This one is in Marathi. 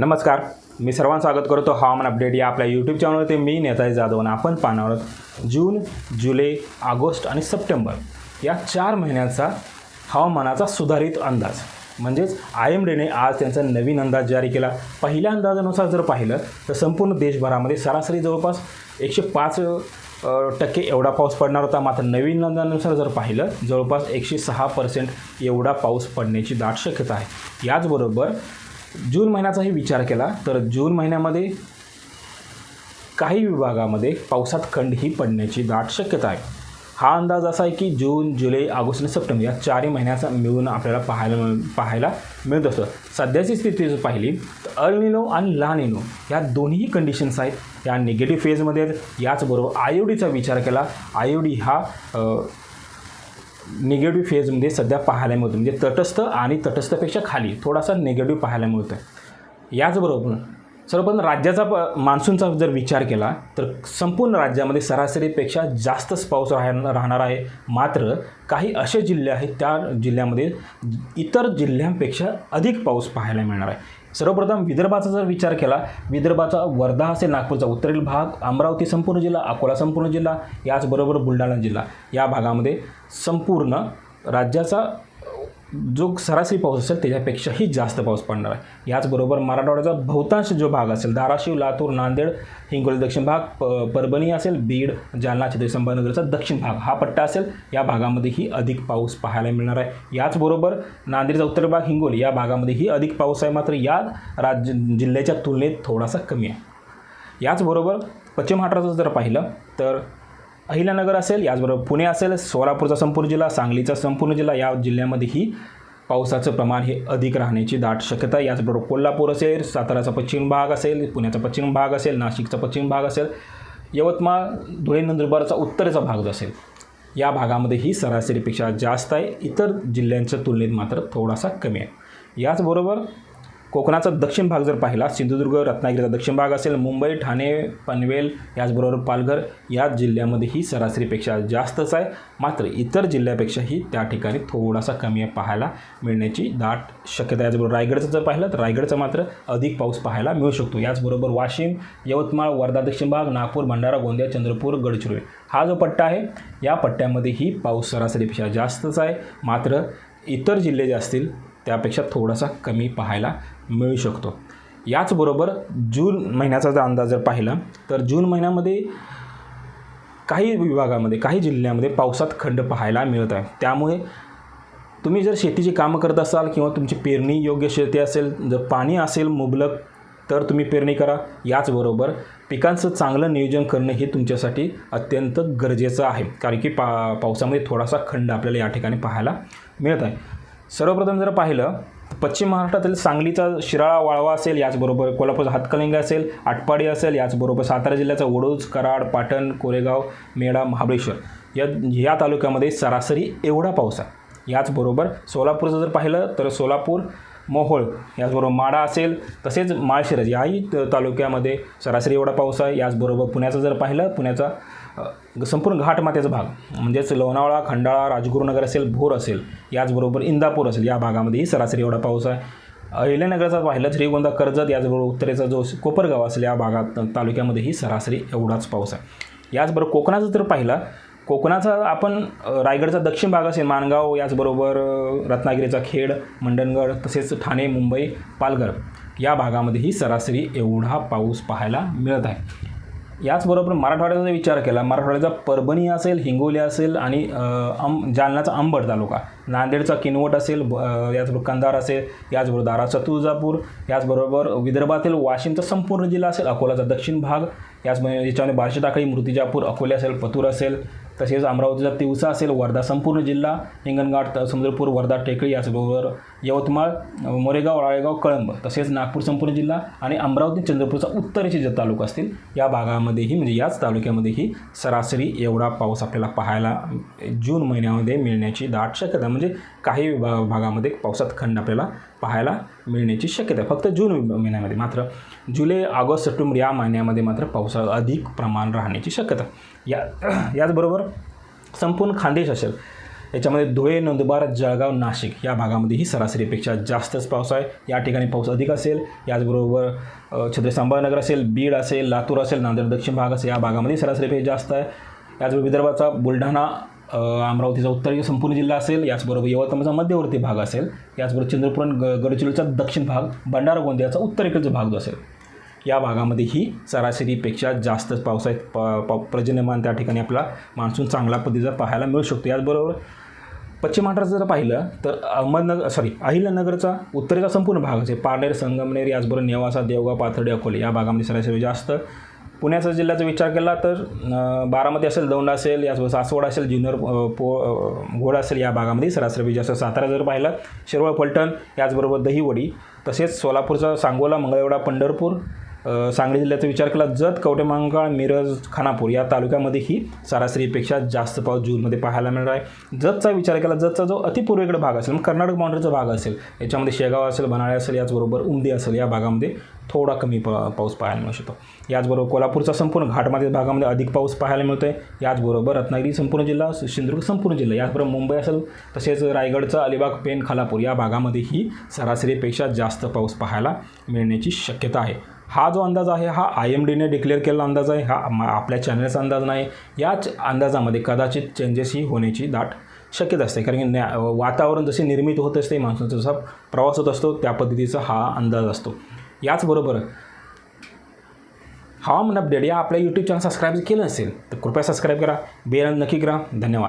नमस्कार. मी सर्वांचं स्वागत करतो. हवामान अपडेट या आपल्या यूट्यूब चॅनलवरती मी नेताजी जाधव आणि आपण पाहणार आहोत जून जुलै ऑगस्ट आणि सप्टेंबर या चार महिन्यांचा हवामानाचा सुधारित अंदाज. म्हणजेच आय एम डीने आज त्यांचा नवीन अंदाज जारी केला. पहिल्या अंदाजानुसार जर पाहिलं तर संपूर्ण देशभरामध्ये सरासरी जवळपास एकशे पाच टक्के एवढा पाऊस पडणार होता. मात्र नवीन अंदाजानुसार जर पाहिलं जवळपास एकशे सहा पर्सेंट एवढा पाऊस पडण्याची दाट शक्यता आहे. याचबरोबर जून महिन्याचाही विचार केला तर जून महिन्यामध्ये काही विभागामध्ये पावसात खंड ही पडण्याची दाट शक्यता आहे. हा अंदाज असा आहे की जून जुलै ऑगस्ट आणि सप्टेंबर या चारही महिन्याचा मिळून आपल्याला पाहायला मिळ पाहायला मिळत असतं. सध्याची स्थिती जर पाहिली तर अल्निनो आणि लानिनो या दोन्ही कंडिशन्स आहेत. या निगेटिव्ह फेजमध्ये आहेत. याचबरोबर आयोडीचा विचार केला. आयोडी हा निगेटिव्ह फेजमध्ये सध्या पाहायला मिळतो. म्हणजे तटस्थ आणि तटस्थपेक्षा खाली थोडासा निगेटिव्ह पाहायला मिळतो आहे याचबरोबर सर्वप्रथम राज्याचा प मान्सूनचा जर विचार केला तर संपूर्ण राज्यामध्ये सरासरीपेक्षा जास्तच पाऊस राह राहणार आहे. मात्र काही असे जिल्हे आहेत त्या जिल्ह्यामध्ये इतर जिल्ह्यांपेक्षा अधिक पाऊस पाहायला मिळणार आहे. सर्वप्रथम विदर्भाचा जर विचार केला विदर्भाचा वर्धा असेल नागपूरचा उत्तरेल भाग अमरावती संपूर्ण जिल्हा अकोला संपूर्ण जिल्हा याचबरोबर बुलढाणा जिल्हा या भागामध्ये संपूर्ण राज्याचा जो सरासरी पाऊस असेल त्याच्यापेक्षाही जास्त पाऊस पडणार आहे. याचबरोबर मराठवाड्याचा बहुतांश जो भाग असेल धाराशिव लातूर नांदेड हिंगोली दक्षिण भाग प परभणी असेल बीड जालना छत्रपती संभाजीनगरचा दक्षिण भाग हा पट्टा असेल या भागामध्येही अधिक पाऊस पाहायला मिळणार आहे. याचबरोबर नांदेडचा उत्तर भाग हिंगोली या भागामध्येही अधिक पाऊस आहे मात्र या राज्य जिल्ह्याच्या तुलनेत थोडासा कमी आहे. याचबरोबर पश्चिम महाराष्ट्राचं जर पाहिलं तर अहिल्यानगर असेल याचबरोबर पुणे असेल सोलापूरचा संपूर्ण जिल्हा सांगलीचा संपूर्ण जिल्हा या जिल्ह्यामध्येही पावसाचं प्रमाण हे अधिक राहण्याची दाट शक्यता याचबरोबर कोल्हापूर असेल साताराचा पश्चिम भाग असेल पुण्याचा पश्चिम भाग असेल नाशिकचा पश्चिम भाग असेल यवतमाळ धुळे नंदुरबारचा उत्तरेचा भाग जो असेल. या भागामध्ये ही सरासरीपेक्षा जास्त आहे. इतर जिल्ह्यांच्या तुलनेत मात्र थोडासा कमी आहे. याचबरोबर कोकणाचा दक्षिण भाग जर पाहिला सिंधुदुर्ग रत्नागिरीचा दक्षिण भाग असेल मुंबई ठाणे पनवेल याचबरोबर पालघर या जिल्ह्यामध्येही सरासरीपेक्षा जास्तच आहे. मात्र इतर जिल्ह्यापेक्षाही त्या ठिकाणी थोडासा कमी आहे पाहायला मिळण्याची दाट शक्यता आहे. याचबरोबर रायगडचं जर पाहिलं तर रायगडचा मात्र अधिक पाऊस पाहायला मिळू शकतो. याचबरोबर वाशिम यवतमाळ वर्धा दक्षिण भाग नागपूर भंडारा गोंदिया चंद्रपूर गडचिरोली. हा जो पट्टा आहे या पट्ट्यामध्येही पाऊस सरासरीपेक्षा जास्तच आहे. मात्र इतर जिल्हे जे असतील त्यापेक्षा थोडासा कमी पाहायला मिळू शकतो. याचबरोबर जून महिन्याचा जर अंदाज जर पाहिला तर जून महिन्यामध्ये काही विभागामध्ये काही जिल्ह्यामध्ये पावसात खंड पाहायला मिळत आहे. त्यामुळे तुम्ही जर शेतीची कामं करत असाल किंवा तुमची पेरणी योग्य शेती असेल जर पाणी असेल मुबलक तर तुम्ही पेरणी करा. याचबरोबर पिकांचं चांगलं नियोजन करणं हे तुमच्यासाठी अत्यंत गरजेचं आहे. कारण की पा पावसामध्ये थोडासा खंड आपल्याला या ठिकाणी पाहायला मिळत आहे. सर्वप्रथम जर पाहिलं तर पश्चिम महाराष्ट्रातील सांगलीचा शिराळा वाळवा असेल याचबरोबर कोल्हापूरचा हातकलिंगा असेल आटपाडी असेल याचबरोबर सातारा जिल्ह्याचा वडोज कराड पाटण कोरेगाव मेढा महाबळेश्वर. या या तालुक्यामध्ये सरासरी एवढा पाऊस आहे. याचबरोबर सोलापूरचं जर पाहिलं तर सोलापूर मोहोळ याचबरोबर माडा असेल तसेच माळशिरज याही तालुक्यामध्ये सरासरी एवढा पाऊस आहे. याचबरोबर पुण्याचं जर पाहिलं पुण्याचा संपूर्ण घाटमात्याचा भाग. म्हणजेच लोणावळा खंडाळा राजगुरुनगर असेल भोर असेल याचबरोबर इंदापूर असेल या भागामध्येही सरासरी एवढा पाऊस आहे. अहिल्यानगरचा पाहिलं श्रीगोंदा कर्जत याचबरोबर उत्तरेचा जो कोपरगाव असेल या भागात तालुक्यामध्येही सरासरी एवढाच पाऊस आहे. याचबरोबर कोकणाचं जर पाहिलं कोकणाचा आपण रायगडचा दक्षिण भाग असेल माणगाव याचबरोबर रत्नागिरीचा खेड मंडणगड तसेच ठाणे मुंबई पालघर या भागामध्येही सरासरी एवढा पाऊस पाहायला मिळत आहे. याचबरोबर मराठवाड्याचा जर विचार केला मराठवाड्याचा परभणी असेल हिंगोली असेल आणि अं अम जालन्याचा अंबड तालुका. नांदेडचा किनवट असेल ब- याचबरोबर कंधार असेल याचबरोबर दाराचा तुळजापूर याचबरोबर विदर्भातील वाशिमचा संपूर्ण जिल्हा असेल अकोलाचा दक्षिण भाग याच याच्यामध्ये बार्शी टाकळी मूर्तिजापूर अकोले असेल पतूर असेल तसेच अमरावतीचा तिवसा असेल वर्धा संपूर्ण जिल्हा हिंगणघाट त- समुद्रपूर वर्धा टेकळी याचबरोबर यवतमाळ मोरेगाव राळेगाव कळंब तसेच नागपूर संपूर्ण जिल्हा आणि अमरावती चंद्रपूरचा उत्तरेचे जे तालुका असतील या भागामध्येही म्हणजे याच तालुक्यामध्येही सरासरी एवढा पाऊस आपल्याला पाहायला जून महिन्यामध्ये मिळण्याची दाट शक्यता म्हणजे काही भा भागामध्ये पावसात खंड आपल्याला पाहायला मिळण्याची शक्यता आहे. फक्त जून महिन्यामध्ये मात्र जुलै ऑगस्ट सप्टेंबर या महिन्यामध्ये मात्र पावसा अधिक प्रमाण राहण्याची शक्यता या याचबरोबर संपूर्ण खानदेश असेल याच्यामध्ये धुळे नंदुरबार जळगाव नाशिक या भागामध्ये ही सरासरीपेक्षा जास्तच पाऊस आहे. या ठिकाणी पाऊस अधिक असेल याचबरोबर छत्रपती संभाजीनगर असेल बीड असेल लातूर असेल नांदेड दक्षिण भाग असेल या भागामध्ये सरासरीपेक्षा जास्त आहे. याचबरोबर विदर्भाचा बुलढाणा अमरावतीचा उत्तरी संपूर्ण जिल्हा असेल याचबरोबर यवतमाळचा मध्यवर्ती भाग असेल याचबरोबर चंद्रपूर ग गडचिरोलीचा दक्षिण भाग भंडारा गोंदियाचा उत्तरेकडचा भाग जो असेल. या भागामध्ये ही सरासरीपेक्षा जास्तच पावसाळ्यात प पर्जन्यमान त्या ठिकाणी आपला मान्सून चांगल्या पद्धतीचा पाहायला मिळू शकतो. याचबरोबर पश्चिम महाराष्ट्राचं जर पाहिलं तर अहमदनगर सॉरी अहिल्यानगरचा उत्तरेचा संपूर्ण भाग असेल पारनेर संगमनेर याचबरोबर नेवासा देवगाव पाथर्डी अकोले या भागामध्ये सरासरी जास्त पुण्याचा जिल्ह्याचा विचार केला तर बारामती असेल दौंड असेल याचबरोबर सासवड असेल जुन्नर पो अं, घोड असेल या भागामध्ये सरासरी जास्त सातारा जर पाहिलं शिरवळ फलटण याचबरोबर दहीवडी तसेच सोलापूरचा सांगोला मंगळवेढा पंढरपूर सांगली जिल्ह्याचा विचार केला जत कवटेमंकाळ मिरज खानापूर या तालुक्यामध्ये ही सरासरीपेक्षा जास्त पाऊस जूनमध्ये पाहायला मिळणार आहे. जतचा विचार केला जतचा जो अतिपूर्वेकडे भाग असेल मग कर्नाटक बाउंड्रीचा भाग असेल याच्यामध्ये शेगाव असेल बनाळे असेल याचबरोबर उमदी असेल या भागामध्ये थोडा कमी प पाऊस पाहायला मिळू शकतो. याचबरोबर कोल्हापूरचा संपूर्ण घाटमाथ्याच्या भागामध्ये अधिक पाऊस पाहायला मिळतो आहे याचबरोबर रत्नागिरी संपूर्ण जिल्हा सिंधुदुर्ग संपूर्ण जिल्हा याचबरोबर मुंबई असेल तसेच रायगडचा अलिबाग पेन खालापूर या भागामध्ये ही सरासरीपेक्षा जास्त पाऊस पाहायला मिळण्याची शक्यता आहे. हा जो अंदाज आहे हा आय एम डीने डिक्लेअर केलेला अंदाज आहे. हा आपल्या चॅनलचा अंदाज नाही. याच अंदाजामध्ये कदाचित चेंजेस ही होण्याची दाट शक्यता असते. कारण की न्या वातावरण जसे निर्मित होत असते मान्सूनचा जसा प्रवास होत असतो त्या पद्धतीचा हा अंदाज असतो. याचबरोबर हवामान अपडेट या आपल्या यूट्यूब चॅनल सबस्क्राईब केलं असेल तर कृपया सबस्क्राईब करा. बेल नक्की करा. धन्यवाद.